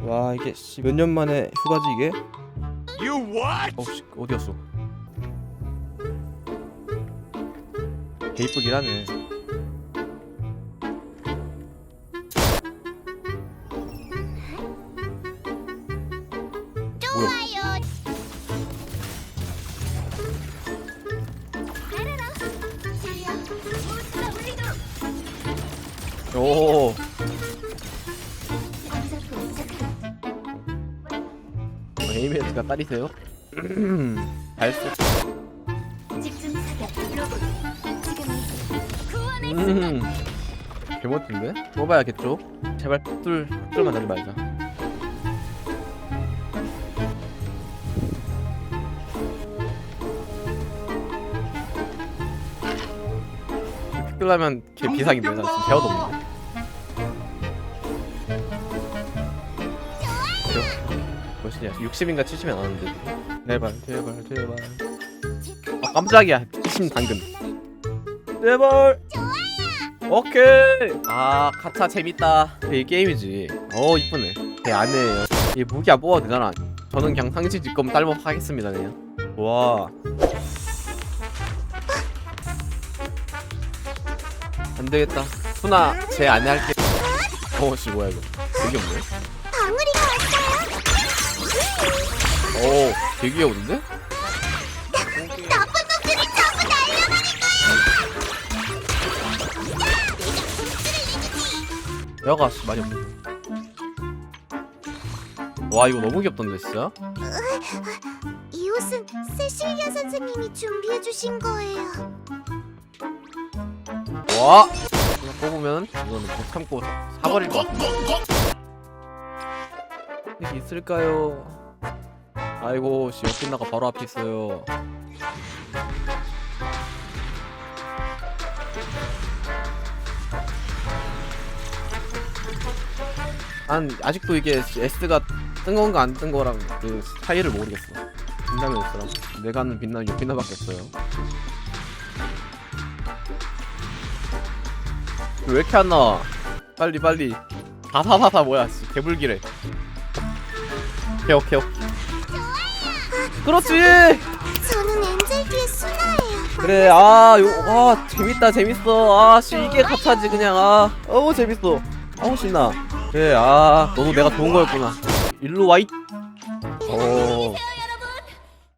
와 이게 몇 년 만에 휴가지 이게? You what? 어 씨 어디였어? 개 이쁘긴 하네. 좋아요. 오. 딸이세요? 사격 로봇 지금이 구원의 음. 개멋진데? 뽑아야겠죠? 제발 뚫 뚫만 하지 말자. 뚫려면 개 비상인데 나 지금 대화도 없는데. 몇이냐? 60인가 70이 나왔는데. 제발 제발 제발. 아 깜짝이야. 신 당근. 제발. 오케이. 아 카차 재밌다. 이 게임이지. 어 이쁘네. 제 안에요 이 무기 안 뽑아도 되잖아. 저는 그냥 상시 직검 딸모 하겠습니다 그냥. 와. 안되겠다. 수나 제 안에 할게. 어씨 뭐야 이거. 되게 없네 방울이가 왔어요. 오 되게 귀여운데? 나쁜 놈들이 전부 날려버릴 여가 씨 많이 없네 와 이거 너무 귀엽던데 진짜 이 옷은 세실리아 선생님이 준비해 주신 거예요. 와 이거 뽑으면 이거는 못 참고 사- 사버릴 것 같은 데 이게 있을까요? 아이고 씨 역빛나가 바로 앞에 있어요 난 아직도 이게 S가 뜬 건가 안 뜬 거랑 그 차이를 모르겠어 빛나면 S랑 내가 아는 빛나는 역빛나밖에 없어요 왜 이렇게 안 나와? 빨리 빨리. 다사사사 뭐야? 씨, 개불기래. 오케이 오케이 오케이. 그렇지. 저는 엔젤비의 수나예요. 그래 아요아 재밌다 재밌어. 아씨 이게 가차지 그냥. 아 어우 재밌어. 아우 신나? 그래 아 너도 내가 좋은 거였구나. 일로 와이. 오